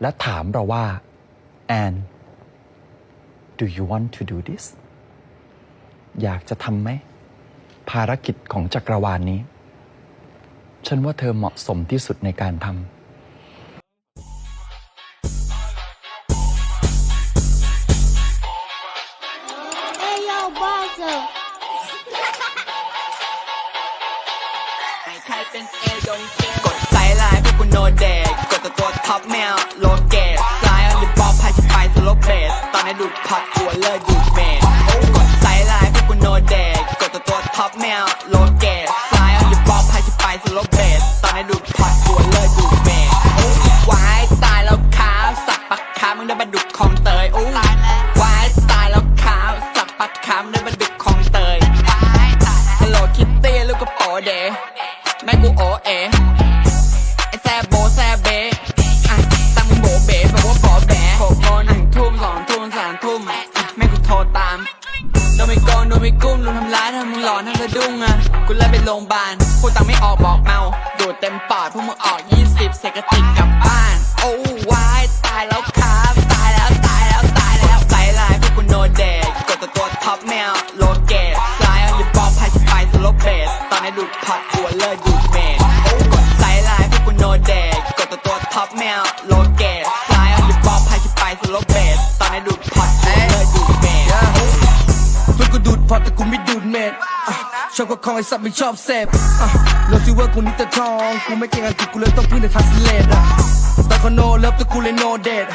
และถามเราว่าแอน do you want to do this อยากจะทำไหม ภารกิจของจักรวาลนนี้ ฉันว่าเธอเหมาะสมที่สุดในการทำ Hey yo, Bowser. ใครเป็นเอดงเกกดไซด์ไลน์พวกกูโนเดทกดแต่ตัวท็อปแมว มึงได้มาดุดคลองเตยอู้วายตายแล้วค้าวสักปักค้ามึงได้มาดุดคลองเตยฮัลโหลคิตตี้ลูกกระโปรงเดแม่กูโอเอไอแซบโบแซบเบอะตั้งมึงโบเบแปลว่าบอแบหกโมงหนึ่งทุ่มสองทุ่มสามทุ่มอะแม่กูโทรตามโดนไม่โกงโดนไม่กุ้มโดนทำร้ายถ้ามึงหลอนทั้งสะดุ้งอะกูเลยไปโรงพยาบาลพูดตังไม่ออกบอกเมาดูดเต็มปอดพวกมึงออกยี่สิบเสกกระติกกลับบ้าน โอ้วายตายแล้วายพวกกูโนเดกดตัวตัวท็อปแมวโลเกตไลน์เอาอยู่บอมพายชิไปสโลเบสตอนนี้ดูดพอดเลิกดูดเมนเพื่อนกูดูดพอแต่กูไม่ดูดเม็ดชอบก็คองไอ้สัตว์ไม่ชอบเสพอะเลิฟซิเวอร์กูนี่แต่ทอง กูไม่เก่งอังกฤษกูเลยต้องพึ่งในทัสเลดอะแต่คอนโนเลิฟแต่กูเลยโนเดท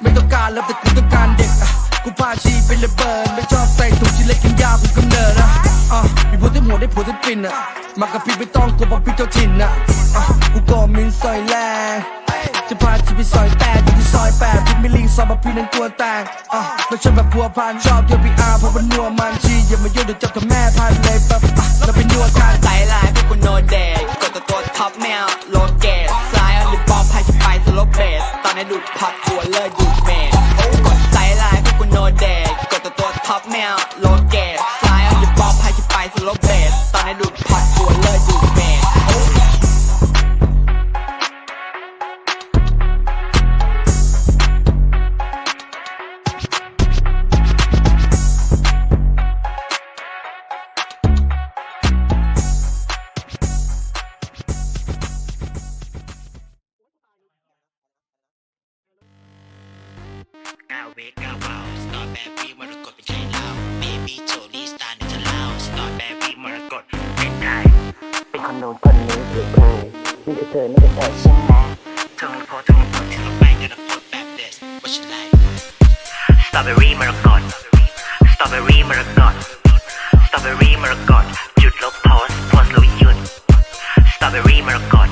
ไม่ต้องการเลิฟแต่กูต้องการเด็กอะ กูพาชีไปเลยเบิร์นไม่ชอบใส่ถุงชิ้นเล็กกินยากูกำเนิดอะอะมีผัวเต็มหัวได้ผัวเต็มปินอะมากับพี่ไม่ต้องกลัวบอกพี่เจ้าถิ่นอะอะกูก็มินซอยแรงจะพาชีไปซอยแตกอยู่ที่ซอยแปดพี่ไม่ลิงซอยมาพี่นั้นกลัวแตกอะไม่ชอบแบบพัวพันชอบเที่ยวพีอาร์เพราะมันนัวมันชีอย่ามายุ่งเดี๋ยวจับกับแม่พันเลยแบบอะแล้วไปนัวกันใจ ตอนนี้ดูดพอด คนโน้นคนนี้หรือใครนี่คือเธอนี่คือเธอใช่ไหมเธอมีโพสเธอมีโพสที่เราไปกันนะโพสแบบเดสว่าฉันไลสตรอเบอรี่มรกตสตรอเบอรี่มรกตสตรอเบอรี่มรกตหยุดลบโพสโพสแล้วหยุดสตรอเบอรี่มรกต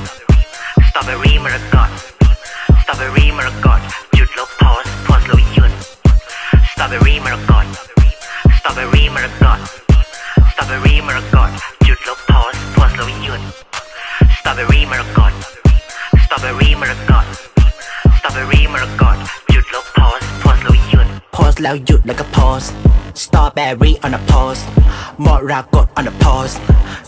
สตรอเบอรี่มรกตสตรอเบอรี่มรกตหยุดลบโพสโพสแล้วหยุดสตรอเบอรี่มรกตสตรอเบอรี่มรกตสตรอเบอรี่มรกตหยุดลบ โพสต์โพสต์แล้วหยุดสตรอเบอรี่มรกตสตรอเบอรี่มรกตสตรอเบอรี่มรกตหยุดลบโพสต์โพสต์แล้วหยุดโพสต์แล้วหยุดแล้วก็โพสต์สตรอเบอรี่ on a post มรกต on a post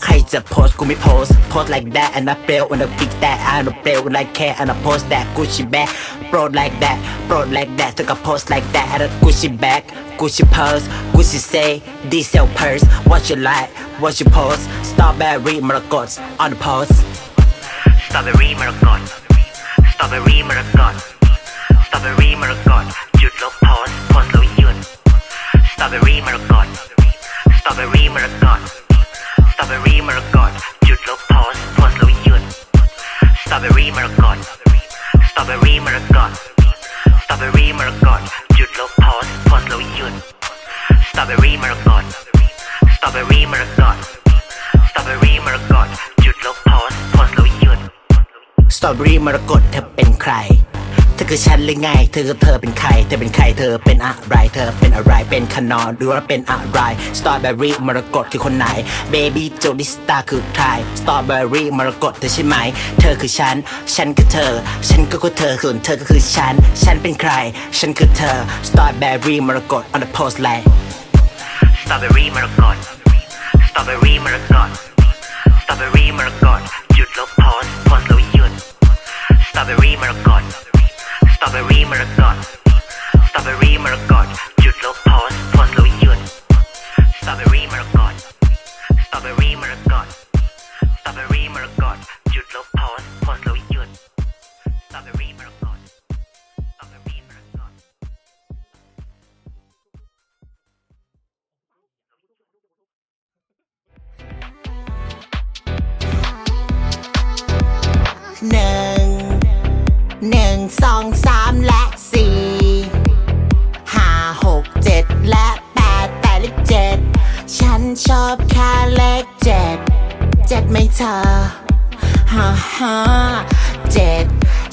ใครจะโพสต์กูไม่โพสต์ post like that and I feel when I pick that I don't feel when I care and I post that Gucci bag bro like that bro like that เธอก็ post like that and I Gucci bag Gucci purse Gucci say diesel purse what you like what you post strawberry มรกต on the post strawberry มรกต strawberry มรกต strawberry มรกตหยุดลบโพสต์โพสต์แล้วหยุด strawberry มรกต strawberry มรกต strawberry มรกตหยุดลบโพสต์โพสต์แล้วหยุด strawberry มรกต strawberry มรกต strawberry มรกตหยุดลบโพสต์โพสต์แล้วหยุด strawberry มรกต strawberry มรกต strawberry มรกตหยุดลบโพสโพสแล้วหยุดสตรอเบอรี่มรกตเธอเป็นใครเธอคือฉันหรือไง เธอคือเธอเป็นใคร เธอเป็นใคร เธอเป็นอะไร เธอเป็นอะไร เป็นขนอนหรือว่าเป็นอะไร สตรอเบอรี่มรกตคือคนไหน เบบี้โจลิสตาคือใคร สตรอเบอรี่มรกตเธอใช่ไหม เธอคือฉัน ฉันคือเธอ ฉันก็คือเธอ ส่วนเธอก็คือฉัน ฉันเป็นใคร ฉันคือเธอ สตรอเบอรี่มรกต on the post line สตรอเบอรี่มรกตสตรอเบอรี่มรกตสตรอเบอรี่มรกตหยุดลบโพสต์โพสต์แล้วหยุดสตรอ สองสามและสี่ห้าหกเจ็ดและแปดแต่เลขเจ็ดฉันชอบแค่เลขเจ็ดเจ็ดไม่เธอฮ่าฮ่าเจ็ด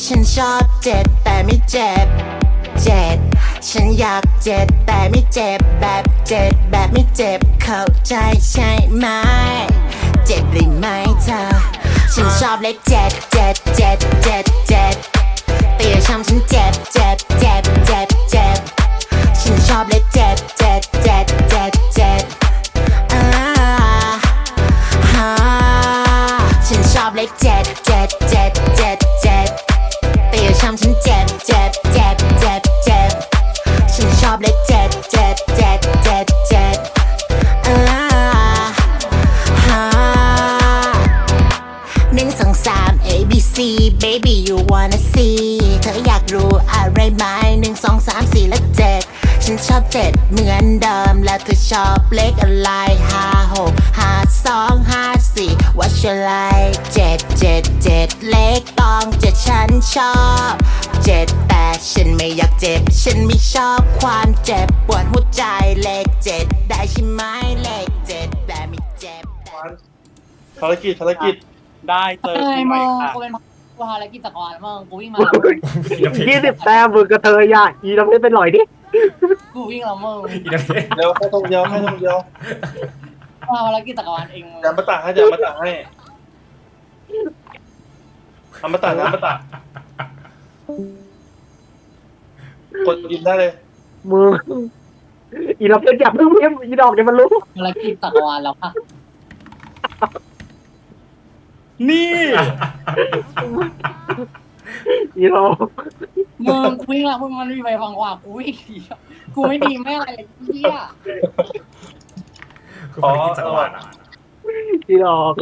ฉันชอบเจ็ดแต่ไม่เจ็บเจ็ดฉันอยากเจ็ดแต่ไม่เจ็บแบบเจ็ดแบบไม่เจ็บเข้าใจใช่ไหมเจ็บหรือไม่เธอฉันชอบเลขเจ็ดเจ็ดเจ็ดเจ็ดเจ็ด ต่อย่าทำฉันเจ็บเจ็บเจ็บเจ็บเจ็บฉันชอบเละเจ็บเจ็บเจ็บเจ็บเจ็บอ่าฮะฉันชอบเละเจ็บเจ็บเจ็บเจ็บเจ็บแต่อย่าทำฉันเจ็บ wanna see เธออยากรู้อะไรไหมหนึ่งสองสามสี่และเจ็ดฉันชอบเจ็ดเหมือนเดิม แล้วเธอชอบเลขอะไรห้าหกห้าสองห้าสี่ What's your like เจ็ดเจ็ดเจ็ดเลขตองเจ็ดฉันชอบเจ็ดแต่ฉันไม่อยากเจ็บ ฉันไม่ชอบความเจ็บปวดหัวใจเลขเจ็ดได้ใช่ไหมเลขเจ็ดแต่ไม่เจ็บแต่ภารกิจภารกิจได้เจอเอ้ยที่ใหมึม่งค่ะกูเป็น กูภารกิจจักรวาลมึงกูวิ่งมาแล้วมึงยี่สิบแต้มมึงกระเทยอะอีน้ำเพชรเป็นหน่อยดิกูวิ่งแล้วมึงเดี๋ยวให้ตรงเดียวให้ตรงเดียวมาภารกิจจักรวาลเองมึงอย่ามาตักให้อย่ามาตักให้เอามาตักนะมาตักกดยินได้เลย มึงอีน้ำเพชรอย่าเพิ่งเพิ่มอีดอกเดี๋ยวมันรู้ภารกิจจักรวาลแล้วค่ะ นี่อีดอกมึงกูวิ่งแล้วมึงมันมีไปฟังกว่ากูวิ่งดีอะกูไม่ดีไม่อะไรเลยเฮียอ๋ออีดอก